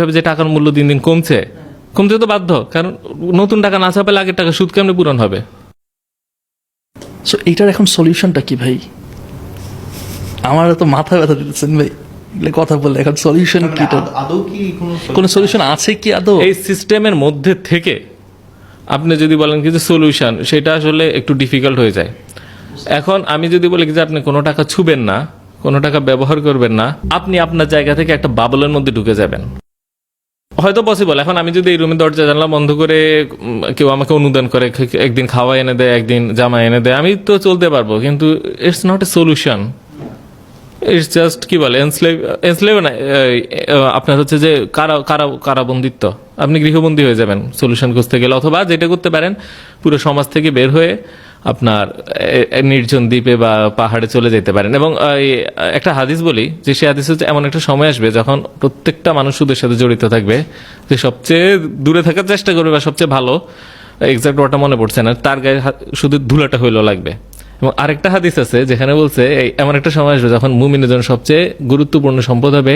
ভাবে যে টাকার মূল্য দিন দিন কমছে কমতে তো বাধ্য কারণ নতুন টাকা না ছাপালে আগের টাকা সুদ কেমনে পূরণ হবে? সো এইটার এখন সলিউশনটা কি ভাই? আমার তো মাথা ব্যথা দিতেছেন ভাই এগুলো কথা বললে এখন সলিউশন কি আদৌ কি কোনো কোনো সলিউশন আছে? কি আদৌ? এই সিস্টেমের মধ্যে থেকে আপনি যদি বলেন কি যে সলিউশন সেটা আসলে একটু ডিফিকাল্ট হয়ে যায়। এখন আমি যদি বলি যে আপনি কোনো টাকা ছুবেন না কোনো টাকা ব্যবহার করবেন না আপনি আপনার জায়গা থেকে একটা বাবলের মধ্যে ঢুকে যাবেন। হয়তো পসিবল এখন আমি যদি এই রুমের দরজা, জানলা বন্ধ করে কেউ আমাকে অনুদান করে একদিন খাওয়া এনে দেয়, একদিন জামা এনে দেয়, আমি তো চলতে পারব, কিন্তু it's not a solution it's just কি বলে এনস্লেভ এনস্লেভ না আপনার হচ্ছে যে কারা কারা, কারাবন্দিত্ব। আপনি গৃহবন্দী হয়ে যাবেন সলিউশন খুঁজতে গেলে, অথবা যেটা করতে পারেন, পুরো সমাজ থেকে বের হয়ে আপনার নির্জন দ্বীপে বা পাহাড়ে চলে যেতে পারেন। এবং একটা হাদিস বলি, যে সে হাদিস হচ্ছে এমন একটা সময় আসবে যখন প্রত্যেকটা মানুষ সুদের সাথে জড়িত থাকবে, যে সবচেয়ে দূরে থাকার চেষ্টা করবে বা সবচেয়ে ভালো এক্সাক্ট ওটা মনে পড়ছে না, তার গায়ে শুধু ধুলাটা হইলেও লাগবে। এবং আরেকটা হাদিস আছে যেখানে বলছে এমন একটা সময় আসবে যখন মুমিনের জন্য সবচেয়ে গুরুত্বপূর্ণ সম্পদ হবে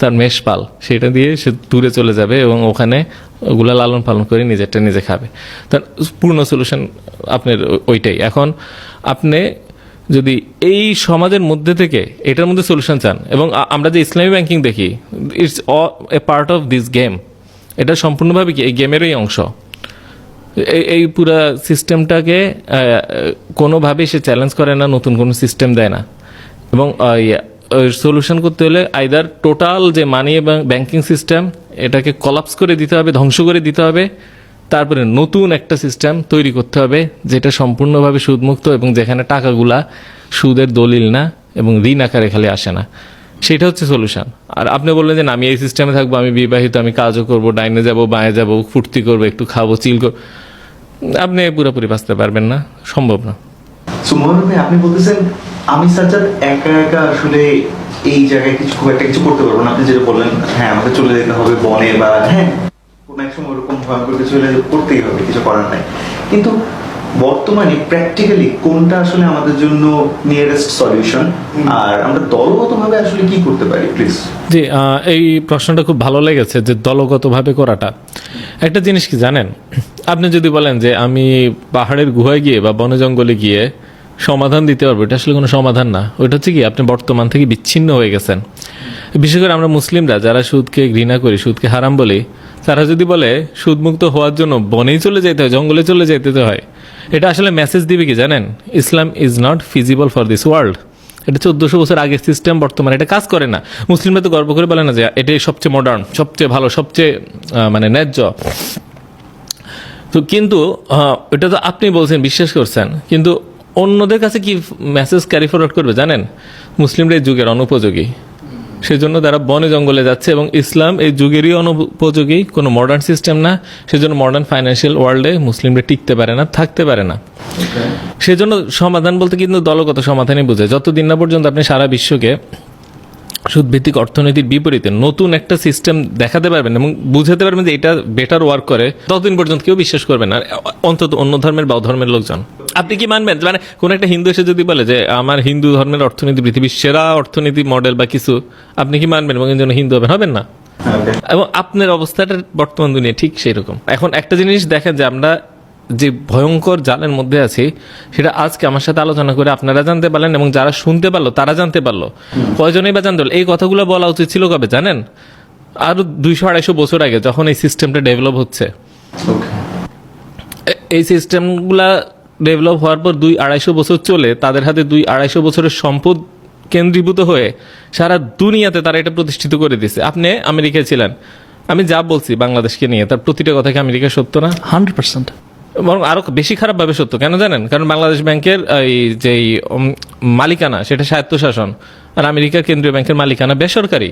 তার মেষপাল। সেটা দিয়ে সে দূরে চলে যাবে এবং ওখানে ওগুলা লালন পালন করে নিজেরটা নিজে খাবে। তার পূর্ণ সলিউশন আপনার ওইটাই। এখন আপনি যদি এই সমাজের মধ্যে থেকে এটার মধ্যে সলিউশন চান এবং আমরা যে ইসলামী ব্যাংকিং দেখি it's uh a part of this game এটা সম্পূর্ণভাবে কি? এই গেমেরই অংশ। এই পুরা সিস্টেমটাকে কোনোভাবেই সে চ্যালেঞ্জ করে না, নতুন কোনো সিস্টেম দেয় না। এবং সলিউশন করতে হলে আইদার টোটাল যে মানি এবং ব্যাংকিং সিস্টেম এটাকে কলাপস করে দিতে হবে, ধ্বংস করে দিতে হবে, তারপরে নতুন একটা সিস্টেম তৈরি করতে হবে, যেটা সম্পূর্ণভাবে সুদমুক্ত এবং যেখানে টাকাগুলা সুদের দলিল না এবং ঋণ আকারে খালি আসে না। সেটা হচ্ছে সলিউশন আর আপনি বললেন যে আমি এই সিস্টেমে থাকব, আমি বিবাহিত, আমি কাজও করব, ডাইনে যাব, বাঁয়ে যাব, ফুর্তি করব, একটু খাব চিল করব। আপনি পুরোপুরি বাঁচতে পারবেন না, সম্ভব না। আপনি বলতেছেন, আমি সাজ্জাদ একা একা আসলে এই জায়গায় কিছু, খুব একটা কিছু করতে পারব না। আপনি যেটা বললেন হ্যাঁ আমাকে চলে যেতে হবে বনে বা হ্যাঁ কোনো এক সময় ওরকম ভয়ঙ্কর কিছু হলে করতেই হবে, কিছু করার নাই। কিন্তু বর্তমানে প্র্যাকটিক্যালি কোনটা আসলে আমাদের জন্য নিয়ারেস্ট সলিউশন আর আমরা দলগতভাবে আসলে কি করতে পারি প্লিজ জি এই প্রশ্নটা খুব ভালো লেগেছে যে দলগতভাবে করাটা। একটা জিনিস কি জানেন? আপনি যদি বলেন যে আমি পাহাড়ের গুহায় গিয়ে বা বনে জঙ্গলে গিয়ে সমাধান দিতে পারব এটা আসলে কোনো সমাধান না। ওইটা হচ্ছে কি আপনি বর্তমান থেকে বিচ্ছিন্ন হয়ে গেছেন। বিশেষ করে আমরা মুসলিমরা যারা সুদকে ঘৃণা করি সুদকে হারাম বলি তারা যদি বলে সুদমুক্ত হওয়ার জন্য বনেই চলে যেতে হয় জঙ্গলে চলে যেতে হয় এটা আসলে মেসেজ দিবে কি জানেন? Islam is not feasible for this world এটা চোদ্দশো বছর আগের সিস্টেম বর্তমানে, এটা কাজ করে না। মুসলিমরা তো গর্ব করে বলে না যে এটাই সবচেয়ে মডার্ন সবচেয়ে ভালো, সবচেয়ে মানে ন্যায্য। তো কিন্তু এটা তো আপনি বলছেন, বিশ্বাস করছেন। কিন্তু অন্যদের কাছে কি মেসেজ ক্যারি ফরওয়ার্ড করবে জানেন? মুসলিমরা এই যুগের অনুপযোগী। সেজন্য তারা বনে জঙ্গলে যাচ্ছে এবং ইসলাম এই যুগেরই অনুপযোগী কোনো মডার্ন সিস্টেম না। সেজন্য মডার্ন ফাইন্যান্সিয়াল ওয়ার্ল্ডে মুসলিমরা টিকতে পারে না থাকতে পারে না। সেজন্য সমাধান বলতে কিন্তু দলগত সমাধানই বুঝে যতদিন না পর্যন্ত আপনি সারা বিশ্বকে সুদভিত্তিক অর্থনীতির বিপরীতে নতুন একটা সিস্টেম দেখাতে পারবেন এবং বুঝাতে পারবেন যে এটা বেটার ওয়ার্ক করে ততদিন পর্যন্ত কেউ বিশ্বাস করবে না। অন্তত অন্য ধর্মের বা অধর্মের লোকজন। আপনি কি মানবেন? মানে কোন একটা হিন্দু এসে যদি বলে যে আমার হিন্দু ধর্মের অর্থনীতি পৃথিবীর সেরা অর্থনীতি মডেল বা কিছু আপনি কি মানবেন? এবং জন্য হিন্দু হবেন হবেন না? এবং আপনার অবস্থাটা বর্তমান দুনিয়া ঠিক সেই রকম এখন একটা জিনিস দেখেন যে আমরা যে ভয়ঙ্কর জালের মধ্যে আছি সেটা আজকে আমার সাথে আলোচনা করে আপনারা জানতে পারলেন এবং যারা শুনতে পারল তারা জানতে পারল। কয়জনই বা জানতে এই কথাগুলো বলা উচিত ছিল কবে জানেন? আরও দুইশো আড়াইশো বছর আগে যখন এই সিস্টেমটা ডেভেলপ হচ্ছে। এই সিস্টেমগুলা ডেভেলপ হওয়ার পর দুই আড়াইশো বছর চলে তাদের হাতে দুই আড়াইশো বছরের সম্পদ কেন্দ্রীভূত হয়ে সারা দুনিয়াতে তারা এটা প্রতিষ্ঠিত করে দিয়েছে। আপনি আমেরিকায় ছিলেন। আমি যা বলছি বাংলাদেশকে নিয়ে তার প্রতিটা কথা কি আমেরিকা সত্য না? Hundred percent. বরং আরও বেশি খারাপ ভাবে সত্য, কেন জানেন? কারণ বাংলাদেশ ব্যাংকের এই যে মালিকানা, সেটা স্বায়ত্তশাসন, আর আমেরিকার কেন্দ্রীয় ব্যাংকের মালিকানা বেসরকারি।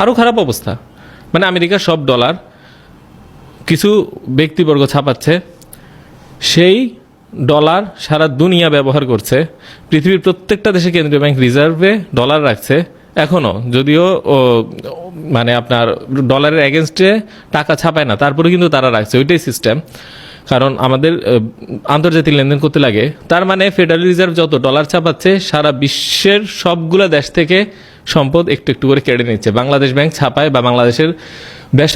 আরও খারাপ অবস্থা। মানে আমেরিকার সব ডলার কিছু ব্যক্তিবর্গ ছাপাচ্ছে, সেই ডলার সারা দুনিয়া ব্যবহার করছে, পৃথিবীর প্রত্যেকটা দেশে কেন্দ্রীয় ব্যাংক রিজার্ভে ডলার রাখছে, এখনও। যদিও মানে আপনার ডলারের এগেনস্টে টাকা ছাপায় না, তারপরে কিন্তু তারা রাখছে, ওইটাই সিস্টেম কারণ আমাদের আন্তর্জাতিক লেনদেন করতে লাগে। তার মানে ফেডারেল রিজার্ভ যত ডলার ছাপাচ্ছে, সারা বিশ্বের সবগুলো দেশ থেকে সম্পদ একটু একটু করে কেড়ে নিচ্ছে। বাংলাদেশ ব্যাংক ছাপায় বা বাংলাদেশের বেশ